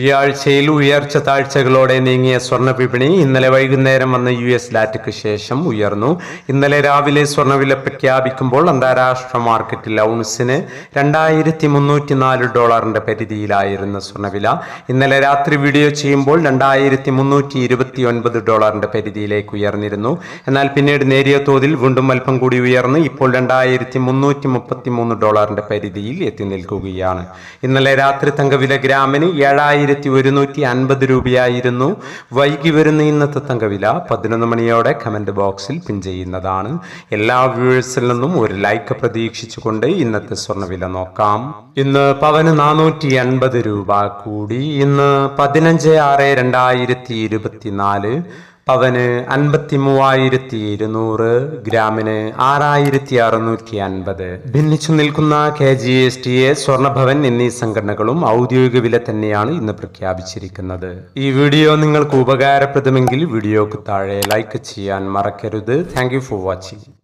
ഈ ആഴ്ചയിൽ ഉയർച്ച താഴ്ചകളോടെ നീങ്ങിയ സ്വർണ വിപണി ഇന്നലെ വൈകുന്നേരം വന്ന യു എസ് ലാറ്റയ്ക്ക് ശേഷം ഉയർന്നു. ഇന്നലെ രാവിലെ സ്വർണവില പ്രഖ്യാപിക്കുമ്പോൾ അന്താരാഷ്ട്ര മാർക്കറ്റിൽ ഔൺസിന് രണ്ടായിരത്തി മുന്നൂറ്റി നാല് ഡോളറിന്റെ പരിധിയിലായിരുന്ന സ്വർണവില ഇന്നലെ രാത്രി വീഡിയോ ചെയ്യുമ്പോൾ രണ്ടായിരത്തി മുന്നൂറ്റി ഇരുപത്തി ഒൻപത് ഡോളറിന്റെ പരിധിയിലേക്ക് ഉയർന്നിരുന്നു. എന്നാൽ പിന്നീട് നേരിയ തോതിൽ വീണ്ടും അല്പം കൂടി ഉയർന്ന് ഇപ്പോൾ രണ്ടായിരത്തി മുന്നൂറ്റി മുപ്പത്തി മൂന്ന് ഡോളറിന്റെ പരിധിയിൽ എത്തി നിൽക്കുകയാണ്. ഇന്നലെ രാത്രി തങ്കവില ഗ്രാമിന് ഏഴായിരത്തി ഒരുന്നൂറ്റി അൻപത് രൂപയായിരുന്നു വൈകി വരുന്ന ഇന്നത്തെ തങ്കവില. പതിനൊന്ന് മണിയോടെ കമന്റ് ബോക്സിൽ പിൻ ചെയ്യുന്നതാണ്. എല്ലാ വ്യൂവേഴ്സിൽ നിന്നും ഒരു ലൈക്ക് പ്രതീക്ഷിച്ചുകൊണ്ട് ഇന്നത്തെ സ്വർണവില നോക്കാം. ഇന്ന് പവന് നാനൂറ്റി അൻപത് രൂപ കൂടി. ഇന്ന് പതിനഞ്ച് ആറ് രണ്ടായിരത്തി ഇരുപത്തിനാല് പവന് അൻപത്തി മൂവായിരത്തി ഇരുന്നൂറ് ഗ്രാമിന് ആറായിരത്തി അറുന്നൂറ്റി അൻപത് ഭിന്നിച്ചു നിൽക്കുന്ന K G S T A Swarnabhavan എന്നീ സംഘടനകളും ഔദ്യോഗിക വില തന്നെയാണ് ഇന്ന് പ്രഖ്യാപിച്ചിരിക്കുന്നത്. ഈ വീഡിയോ നിങ്ങൾക്ക് ഉപകാരപ്രദമെങ്കിൽ വീഡിയോക്ക് താഴെ ലൈക്ക് ചെയ്യാൻ മറക്കരുത്. Thank for watching